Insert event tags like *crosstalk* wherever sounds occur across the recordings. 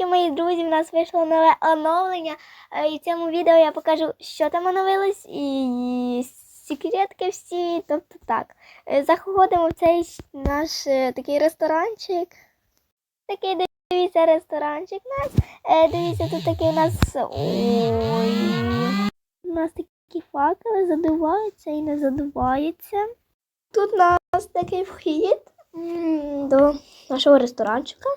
Привітики, мої друзі! У нас вийшло нове оновлення. Е, І в цьому відео я покажу, що там оновилось, і секретки всі. Тобто так. Е, Заходимо в цей наш е, такий ресторанчик. Такий дивіться ресторанчик у Дивіться, тут такий у нас. Ой. У нас такі факели задуваються і не задуваються. Тут у нас такий вхід до нашого ресторанчика.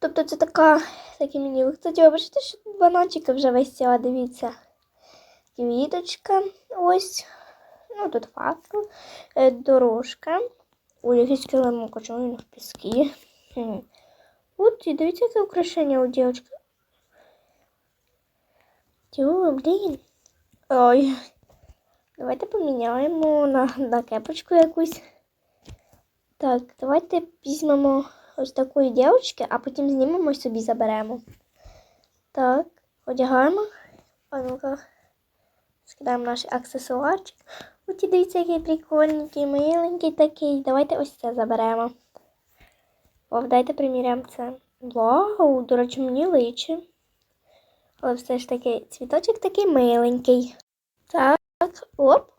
Тобто це така, такий мені. Кстати, ви бачите, що бананчики вже висіла, дивіться. Квіточка. Ось. Ну, тут факел, дорожка. Ой, якийсь килимок, чому він в піскі. От, і дивіться, яке украшення у дівчинки. Тю, блін. Ой. Давайте поміняємо на, на кепочку якусь. Так, давайте візьмемо ось такої дівчинки, а потім знімемо і собі заберемо. Так, одягаємо. А ну-ка, скидаємо наш аксесуарчик. Ось і дивіться, який прикольненький, миленький такий. Давайте ось це заберемо. О, дайте приміряємо це. Вау, до речі, мені личі. Але все ж таки цвіточок такий миленький. Так, оп,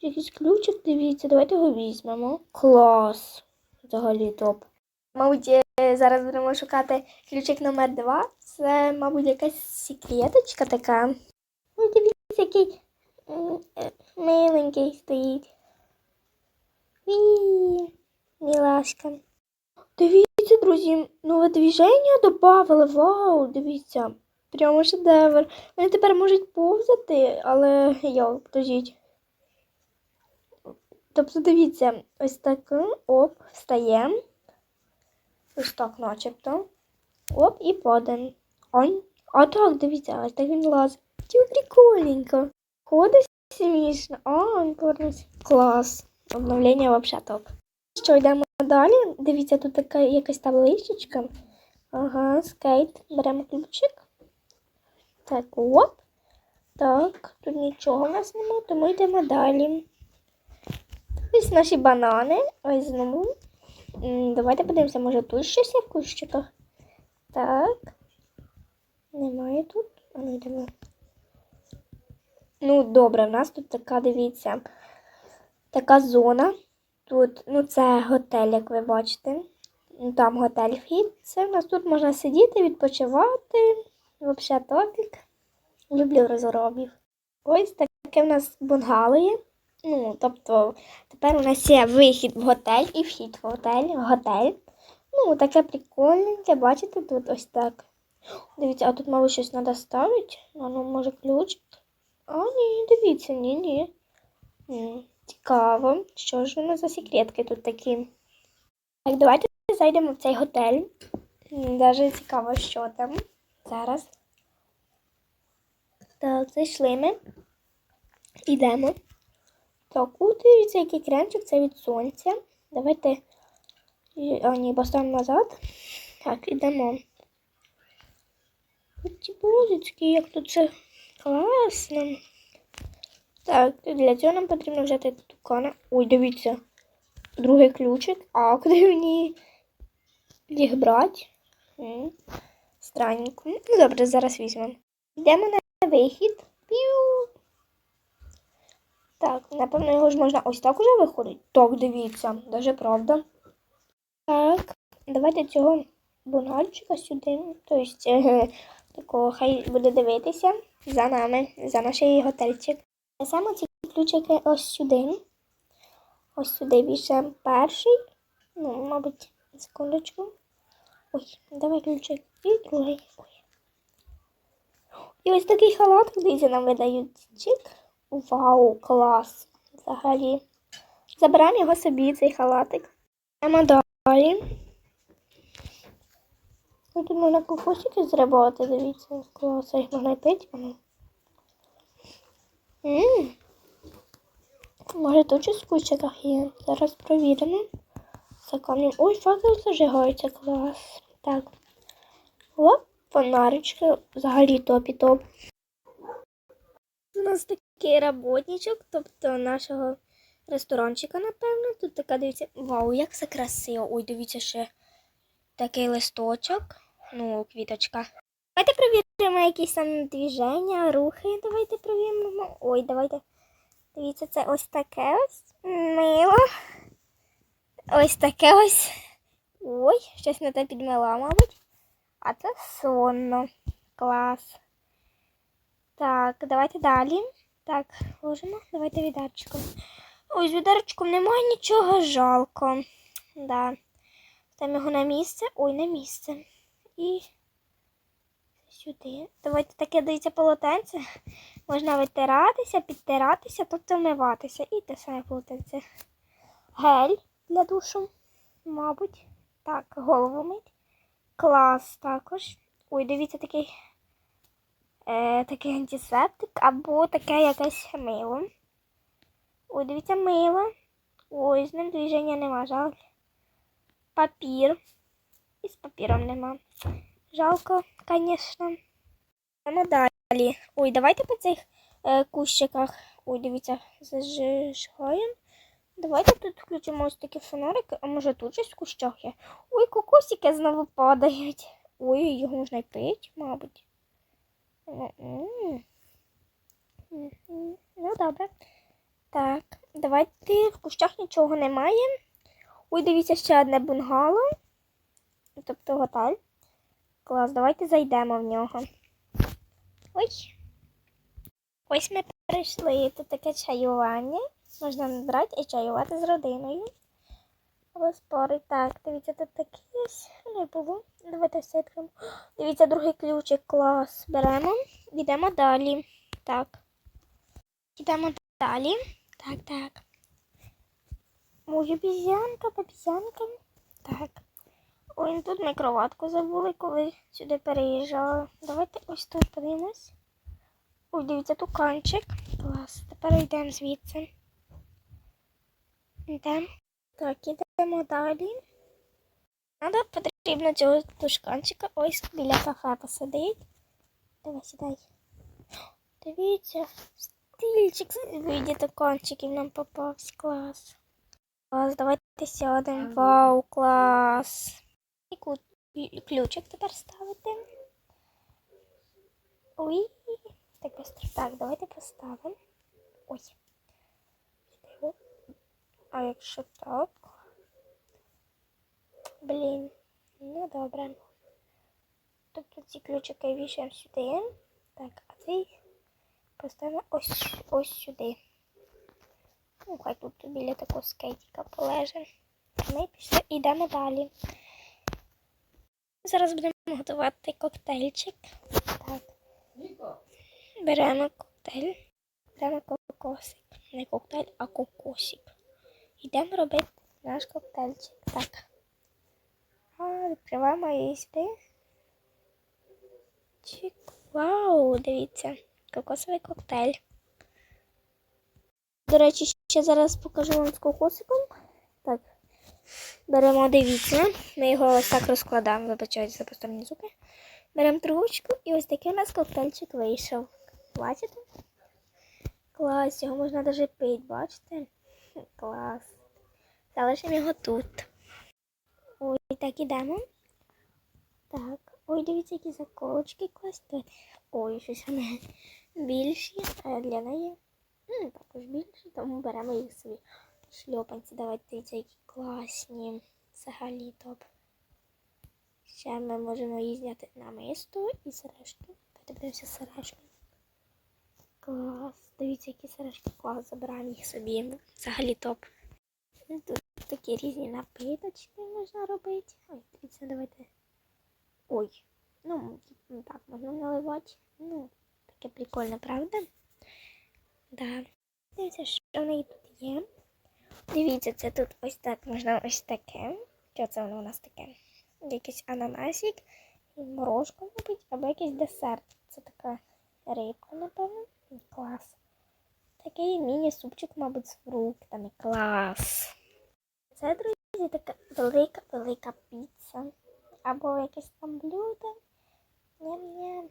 якийсь ключик, дивіться, давайте його візьмемо. Клас. Взагалі топ. Мабуть, е, зараз будемо шукати ключик номер два. Це, мабуть, якась секреточка така. Ой, дивіться, який е, миленький стоїть. Мілашка. Дивіться, друзі, нове движення додавали. Вау, дивіться. Прямо шедевр. Вони тепер можуть повзати, але йо, подождіть. Тобто, дивіться, ось так, оп, встаємо. Ось начебто. Оп, і. Он. А так, дивіться, ось так він лазить. Тю, прикольненько. Ходить смішно. А, він повернувся. Клас. Обновлення взагалі топ. Що, йдемо далі? Дивіться, тут така якась табличечка. Ага, скейт. Беремо ключик. Так, оп. Так, тут нічого в нас немає, тому йдемо далі. Ось наші банани. Ось знову. Давайте подивимося, може тут щось є в кущиках. Так. Немає тут. Ну йдемо. Ну, добре, в нас тут така, дивіться, така зона. Тут, ну, це готель, як ви бачите. Ну, Там готель вхід. Це в нас тут можна сидіти, відпочивати. Взагалі топік. Люблю розробів. Ось таке в нас бунгало є. Ну, тобто, тепер у нас є вихід в готель і вхід в готель. В готель. Ну, таке прикольненьке, бачите, тут ось так. Дивіться, а тут, мабуть, щось треба ставити. А ну, може, ключ. А, ні, дивіться, ні, ні. Цікаво. Що ж воно за секретки тут такі? Так, давайте зайдемо в цей готель. М, Даже цікаво, що там. Зараз. Так, зайшли ми. Ідемо. Так, у який кремчик, це від сонця. Давайте. А, ні, поставимо назад. Так, ідемо. Ці бузочки, як тут це класно. Так, для цього нам потрібно взяти тукана. Ой, дивіться. Другий ключик. А *laughs* куди мені їх брати? Странненько. Ну, добре, зараз візьмемо. Йдемо на вихід. Піу. Так, напевно, його ж можна ось так уже виходить. Так, дивіться, даже правда. Так, давайте цього бунальчика сюди. Тобто, такого хай буде дивитися за нами, за наш готельчик. Саме ці ключики ось сюди. Ось сюди більше перший. Ну, мабуть, секундочку. Ой, давай ключик. І другий. Ой. І ось такий халат, дивіться, нам видають чик. Вау, клас! Взагалі. Забираємо його собі, цей халатик. Йдемо далі. Тут можна кокосики зробити, дивіться, клас, їх можна пити. М. М. Може тут щось в кущиках є. Зараз провіримо. За камнем. Ой, факел зажигається, клас. Так. Оп, фонарички. Взагалі топі топ. У нас такий роботничок, тобто нашого ресторанчика, напевно. Тут така, дивіться, вау, як все красиво. Ой, дивіться ще такий листочок. Ну, квіточка. Давайте перевіримо якісь там движення, рухи. Давайте перевіримо. Ой, давайте. Дивіться, це ось таке ось мило. Ось таке ось. Ой, щось не те підмила, мабуть. А це сонно. Клас. Так, давайте далі. Так, ложимо. Давайте відерчиком. Ой, з відерчиком немає нічого жалко. Да. Там його на місце. Ой, на місце. І сюди. Давайте таке дивіться полотенце. Можна витиратися, підтиратися, тобто вмиватися. І те саме полотенце. Гель для душу, мабуть. Так, голову мить. Клас також. Ой, дивіться, такий, е, такий антисептик або таке якесь мило. Ой, дивіться, мило. Ой, з ним движення нема, жаль. Папір. І з папіром нема. Жалко, звісно. Йдемо далі. Ой, давайте по цих е, кущиках. Ой, дивіться, зажигаємо. Давайте тут включимо ось такі фонарики, а може тут щось в кущах є. Ой, кокосики знову падають. Ой, його можна й пити, мабуть. Ну, добре. Так, давайте в кущах нічого немає. Ой, дивіться, ще одне бунгало. Тобто готель. Клас, давайте зайдемо в нього. Ой. Ось ми прийшли. Тут таке чаювання. Можна набрати і чаювати з родиною. Або спори. Так, дивіться, тут такі не було. Давайте все відкриємо. Дивіться, другий ключик. Клас. Беремо. Йдемо далі. Так. Йдемо далі. Так, так. Ой, обізянка, обізянка. Так. Ой, тут ми кроватку забули, коли сюди переїжджали. Давайте ось тут подивимось. Ой, дивіться, туканчик. Клас. Тепер йдемо звідси. Йдемо. Так, ідемо далі. Надо потрібно цього тушканчика ось біля кафе посадити. Давай, сідай. Дивіться, стільчик в виді туканчиків нам попався. Клас. Клас, давайте сядемо. Вау, клас. І і ключик тепер ставити. Ой, так быстро. Так, давайте поставимо. Ой. А якщо так? Блін, ну добре. Тобто ці ключики вішаємо сюди. Так, а цей поставимо ось, ось сюди. Ну, хай тут біля такого скейтика полеже. Ми пішли йдемо далі. Зараз будемо готувати коктейльчик. Так. Беремо коктейль. Беремо кокосик. Не коктейль, а кокосик. Йдемо робити наш коктейльчик. Так. Відкриваємо її сюди. Чик. Вау, дивіться. Кокосовий коктейль. До речі, ще зараз покажу вам з кокосиком. Так. Беремо, дивіться. Ми його ось так розкладаємо, вибачайте за посторонні звуки. Беремо трубочку і ось такий у нас коктейльчик вийшов. Бачите? Клас, його можна навіть пити, бачите? Клас. Залишимо його тут. Ой, так ідемо. Так. Ой, дивіться, які заколочки класти. Ой, щось вони більші, а для неї м, також більші, тому беремо їх собі. Шльопанці, давайте дивіться, які класні. Взагалі топ. Ще ми можемо її зняти на мисто і сережки. Подивимося сережки. Клас. Дивіться, які сережки клас. Забираємо їх собі. Взагалі топ. Ну, Тут такі різні напиточки можна робити. Ой, дивіться, давайте. Ой. Ну, ну, так, можна наливати. Ну, таке прикольно, правда? Да. Дивіться, що в неї тут є. Дивіться, це тут ось так можна ось таке. Що це воно у нас таке? Якийсь ананасик, і морожка, мабуть, або якийсь десерт. Це така рибка, напевно. Клас. Такий міні-супчик, мабуть, з фруктами. Клас. Це, друзі, така велика, велика піца. Або якесь там блюдо. Ням-ням.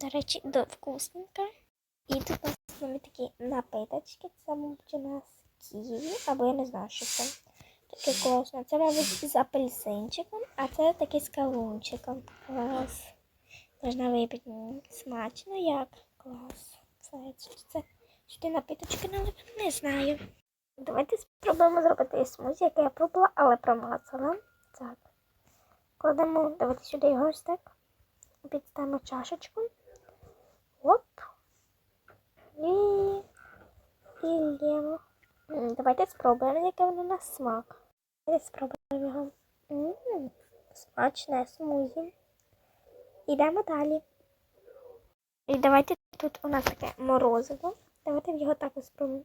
До речі, до вкусненько. І тут у нас навіть такі напиточки. Це, мабуть, у нас ківі, або я не знаю, що це. Таке класно. Це, мабуть, з апельсинчиком, а це такий з кавунчиком. Клас. Можна випити. Смачно як? Клас. Це, це, це. Сюди напиточки налити? Не знаю. Давайте спробуємо зробити смузі, яке я пробувала, але промацала. Так. Кладемо, давайте сюди його ось так. Підставимо чашечку. Оп. І, і лємо. Давайте спробуємо, яке воно на смак. Давайте спробуємо його. Смачне смузі. Ідемо далі. І давайте тут у нас таке морозиво. Давайте його також спробуємо.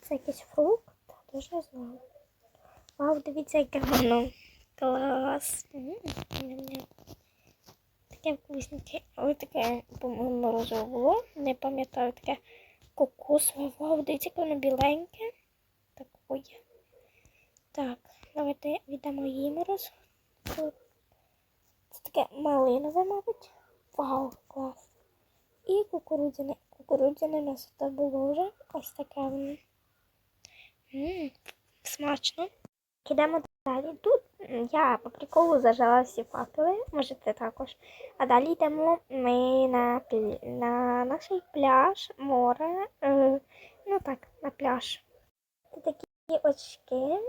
Це якийсь фрукт. Дуже не знаю. Вау, дивіться, яке воно. Клас. Таке вкусненьке. Ось таке, по-моєму, морозиво було. Не пам'ятаю таке кокосове. Вау, дивіться, воно біленьке. Такое. Так, давайте віддамо їй мороз. Це таке малинове, мабуть. Вау, клас. І кукурудзяне. Кукурудзяне у нас тут було вже. Ось таке воно. Ммм, смачно. Ідемо далі. Тут я по приколу зажала всі факели, можете також. А далі йдемо ми на, на наш пляж, море. Е, ну так, на пляж. Тут такі очки.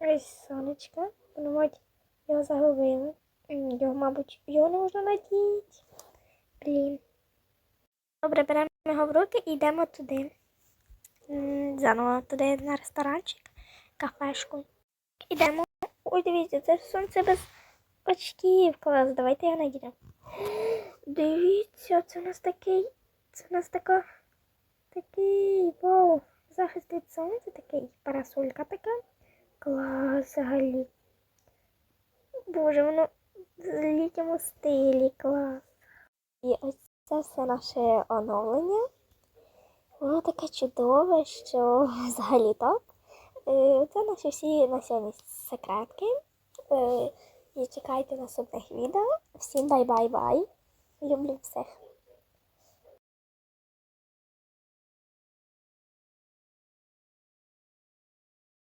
Ось сонечко. Воно, мабуть, його загубили. Його, мабуть, його не можна надіти. Блін. Добре, беремо його в руки і йдемо туди. Заново туди на ресторанчик, кафешку. Ідемо. Ой, дивіться, це сонце без очків. Клас, давайте я надіну. Дивіться, це у нас такий. Це у нас така. Такий. Вау. Захист від сонця такий. Парасолька така. Клас взагалі. Боже, воно в літньому стилі, клас. І ось це все наше оновлення. Воно таке чудове, що *laughs* взагалі топ. Е, Це наші всі на сьогодні секретки. Е, І чекайте наступних відео. Всім бай-бай-бай. Люблю всіх.